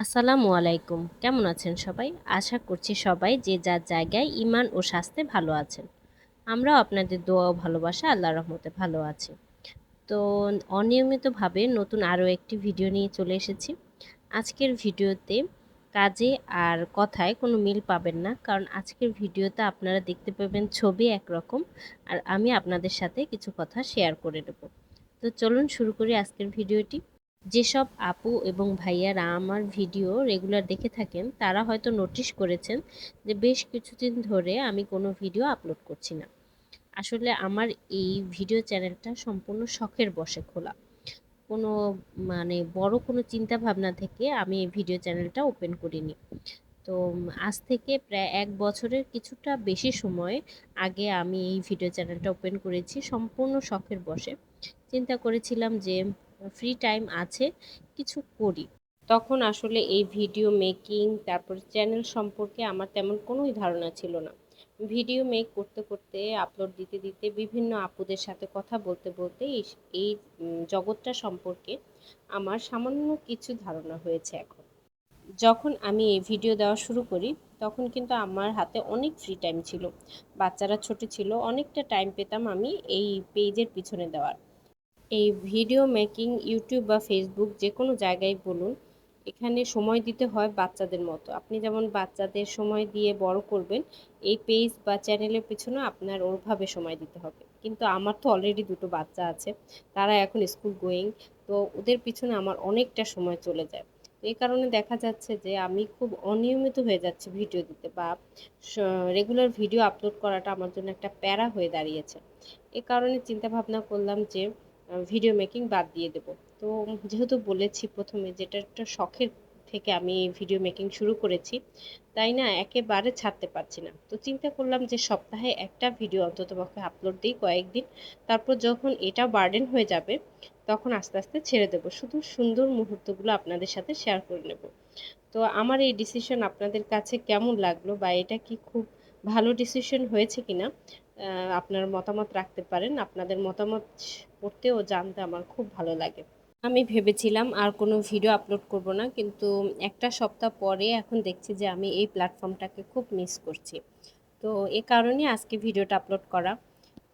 আসসালামু আলাইকুম। কেমন আছেন সবাই? আশা করছি সবাই যে যার জায়গায় ইমান ও স্বাস্থ্যে ভালো আছেন। আমরাও আপনাদের দোয়া ও ভালোবাসা আল্লাহ রহমতে ভালো আছি। তো অনিয়মিতভাবে নতুন আরও একটি ভিডিও নিয়ে চলে এসেছি। আজকের ভিডিওতে কাজে আর কথায় কোনো মিল পাবেন না, কারণ আজকের ভিডিওতে আপনারা দেখতে পাবেন ছবি একরকম আর আমি আপনাদের সাথে কিছু কথা শেয়ার করে নেব। তো চলুন শুরু করি আজকের ভিডিওটি। যেসব আপু এবং ভাইয়ারা আমার ভিডিও রেগুলার দেখে থাকেন, তারা হয়তো নোটিশ করেছেন যে বেশ কিছুদিন ধরে আমি কোনো ভিডিও আপলোড করছি না। আসলে আমার এই ভিডিও চ্যানেলটা সম্পূর্ণ শখের বসে খোলা। কোনো মানে বড় কোনো চিন্তা ভাবনা থেকে আমি এই ভিডিও চ্যানেলটা ওপেন করিনি। তো আজ থেকে প্রায় এক বছরের কিছুটা বেশি সময় আগে আমি এই ভিডিও চ্যানেলটা ওপেন করেছি সম্পূর্ণ শখের বসে চিন্তা করেছিলাম যে ফ্রি টাইম আছে, কিছু করি। তখন আসলে এই ভিডিও মেকিং তারপর চ্যানেল সম্পর্কে আমার তেমন কোনোই ধারণা ছিল না। ভিডিও মেক করতে করতে আপলোড দিতে দিতে বিভিন্ন আপুদের সাথে কথা বলতে বলতে এই জগৎটা সম্পর্কে আমার সামান্য কিছু ধারণা হয়েছে এখন। যখন আমি এই ভিডিও দেওয়া শুরু করি, তখন কিন্তু আমার হাতে অনেক ফ্রি টাইম ছিল। বাচ্চারা ছোট ছিল, অনেকটা টাইম পেতাম আমি এই পেজের পিছনে দেওয়ার। এই ভিডিও মেকিং, ইউটিউব বা ফেসবুক যে কোনো জায়গায় বলুন, এখানে সময় দিতে হয় বাচ্চাদের মতো। আপনি যেমন বাচ্চাদের সময় দিয়ে বড় করবেন, এই পেজ বা চ্যানেলের পিছনে আপনার ওরভাবে সময় দিতে হবে। কিন্তু আমার তো অলরেডি দুটো বাচ্চা আছে, তারা এখন স্কুল গোয়িং তো ওদের পিছনে আমার অনেকটা সময় চলে যায়। এই কারণে দেখা যাচ্ছে যে আমি খুব অনিয়মিত হয়ে যাচ্ছি ভিডিও দিতে বা রেগুলার ভিডিও আপলোড করাটা আমার জন্য একটা প্যারা হয়ে দাঁড়িয়েছে। এ কারণে চিন্তা ভাবনা করলাম যে ভিডিও মেকিং বাদ দিয়ে দেব। তো যেহেতু বলেছি প্রথমে যেটা একটা শখের থেকে আমি ভিডিও মেকিং শুরু করেছি, তাই না একেবারে ছাড়তে পারছি না। তো চিন্তা করলাম যে সপ্তাহে একটা ভিডিও অন্তত পক্ষে আপলোড দিই কয়েকদিন, তারপর যখন এটা বার্ডেন হয়ে যাবে, তখন আস্তে আস্তে ছেড়ে দেব। শুধু সুন্দর মুহূর্তগুলো আপনাদের সাথে শেয়ার করে নেব। তো আমার এই ডিসিশন আপনাদের কাছে কেমন লাগল বা এটা কি খুব ভালো ডিসিশন হয়েছে কিনা আপনার মতামত রাখতে পারেন। আপনাদের মতামত পড়তে ও জানতে আমার খুব ভালো লাগে। আমি ভেবেছিলাম আর কোনো ভিডিও আপলোড করব না, কিন্তু একটা সপ্তাহ পরে এখন দেখছি যে আমি এই প্ল্যাটফর্মটাকে খুব মিস করছি। তো এ কারণে আজকে ভিডিওটা আপলোড করা।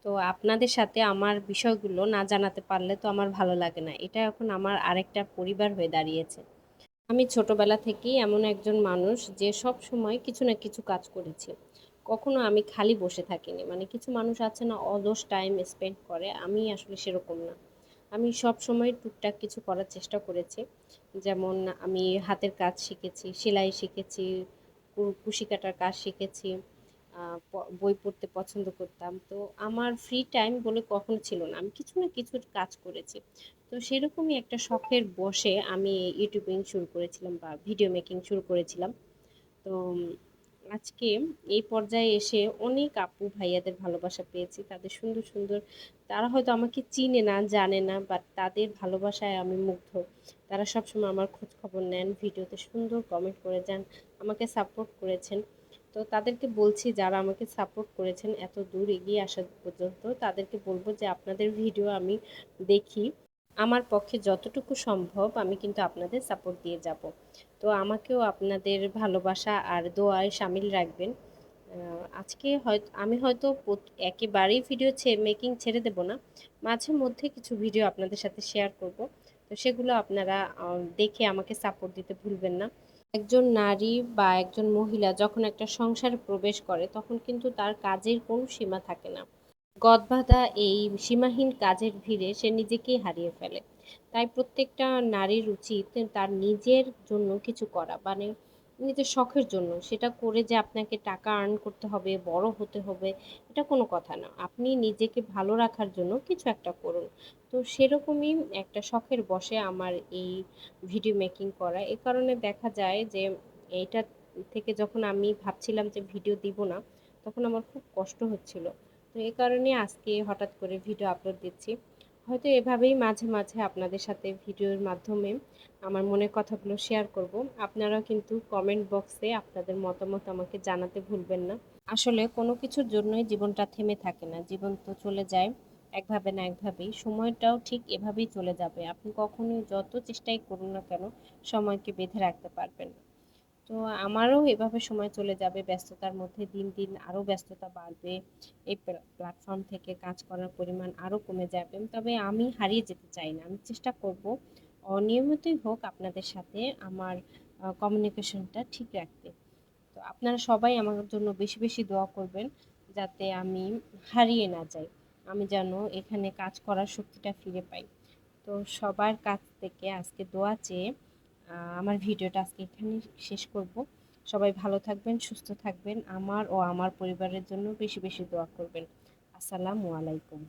তো আপনাদের সাথে আমার বিষয়গুলো না জানাতে পারলে তো আমার ভালো লাগে না। এটা এখন আমার আরেকটা পরিবার হয়ে দাঁড়িয়েছে। আমি ছোটবেলা থেকেই এমন একজন মানুষ যে সব সময় কিছু না কিছু কাজ করেছি। কখনো আমি খালি বসে থাকিনি। মানে কিছু মানুষ আছে না, অলস টাইম স্পেন্ড করে, আমি আসলে সেরকম না। আমি সব সময় টুকটাক কিছু করার চেষ্টা করেছি। যেমন আমি হাতের কাজ শিখেছি, সেলাই শিখেছি কুশি কাটার কাজ শিখেছি বই পড়তে পছন্দ করতাম। তো আমার ফ্রি টাইম বলে কখনো ছিল না। আমি কিছু না কিছু কাজ করেছি। তো সেরকমই একটা শখের বসে আমি ইউটিউবিং শুরু করেছিলাম বা ভিডিও মেকিং শুরু করেছিলাম। তো আজকে এই পর্যায়ে এসে অনেক আপু ভাইয়াদের ভালোবাসা পেয়েছি। তাদের সুন্দর সুন্দর, তারা হয়তো আমাকে চিনে না, জানে না বাট তাদের ভালোবাসায় আমি মুগ্ধ। তারা সবসময় আমার খোঁজ খবর নেন, ভিডিওতে সুন্দর কমেন্ট করে যান, আমাকে সাপোর্ট করেছেন। তো তাদেরকে বলছি, যারা আমাকে সাপোর্ট করেছেন, এত দূর এগিয়ে আসা পর্যন্ত তাদেরকে বলব যে, আপনাদের ভিডিও আমি দেখি। আমার পক্ষে যতটুকু সম্ভব আমি কিন্তু আপনাদের সাপোর্ট দিয়ে যাব। তো আমাকেও আপনাদের ভালোবাসা আর দোয়ায় সামিল রাখবেন। আজকে হয়তো, আমি হয়তো একেবারেই ভিডিও মেকিং ছেড়ে দেব না। মাঝে মধ্যে কিছু ভিডিও আপনাদের সাথে শেয়ার করব। তো সেগুলো আপনারা দেখে আমাকে সাপোর্ট দিতে ভুলবেন না। একজন নারী বা একজন মহিলা যখন একটা সংসারে প্রবেশ করে, তখন কিন্তু তার কাজের কোনো সীমা থাকে না। গদবাঁধা এই সীমাহীন কাজের ভিড়ে সে নিজেকেই হারিয়ে ফেলে। তাই প্রত্যেকটা নারীর উচিত তার নিজের জন্য কিছু করা মানে নিজের শখের জন্য। সেটা করে যে আপনাকে টাকা আর্ন করতে হবে, বড় হতে হবে, এটা কোনো কথা না। আপনি নিজেকে ভালো রাখার জন্য কিছু একটা করুন। তো সেরকমই একটা শখের বসে আমার এই ভিডিও মেকিং করা। এ কারণে দেখা যায় যে এইটা থেকে যখন আমি ভাবছিলাম যে ভিডিও দিব না, তখন আমার খুব কষ্ট হচ্ছিল। তো এই কারণে আজকে হঠাৎ করে ভিডিও আপলোড দিচ্ছি। হয়তো এভাবেই মাঝে মাঝে আপনাদের সাথে ভিডিওর মাধ্যমে আমার মনের কথাগুলো শেয়ার করব। আপনারাও কিন্তু কমেন্ট বক্সে আপনাদের মতামত আমাকে জানাতে ভুলবেন না। আসলে কোনো কিছুর জন্যই জীবনটা থেমে থাকে না। জীবন তো চলে যায় একভাবে না একভাবেই। সময়টাও ঠিক এভাবেই চলে যাবে। আপনি কখনোই যত চেষ্টাই করুন না কেন, সময়কে বেঁধে রাখতে পারবেন না। তো আমারও এভাবে সময় চলে যাবে, ব্যস্ততার মধ্যে দিন দিন আরও ব্যস্ততা বাড়বে, এই প্ল্যাটফর্ম থেকে কাজ করার পরিমাণ আরও কমে যাবে। তবে আমি হারিয়ে যেতে চাই না, আমি চেষ্টা করব। অনিয়মিতই হোক আপনাদের সাথে আমার কমিউনিকেশনটা ঠিক রাখতে। তো আপনারা সবাই আমার জন্য বেশি বেশি দোয়া করবেন যাতে আমি হারিয়ে না যাই, আমি যেন এখানে কাজ করার শক্তিটা ফিরে পাই। তো সবার কাছ থেকে আজকে দোয়া চেয়ে আমার ভিডিওটা আজকে এখানে শেষ করব। সবাই ভালো থাকবেন, সুস্থ থাকবেন। আমার ও আমার পরিবারের জন্য বেশি বেশি দোয়া করবেন। আসসালামু আলাইকুম।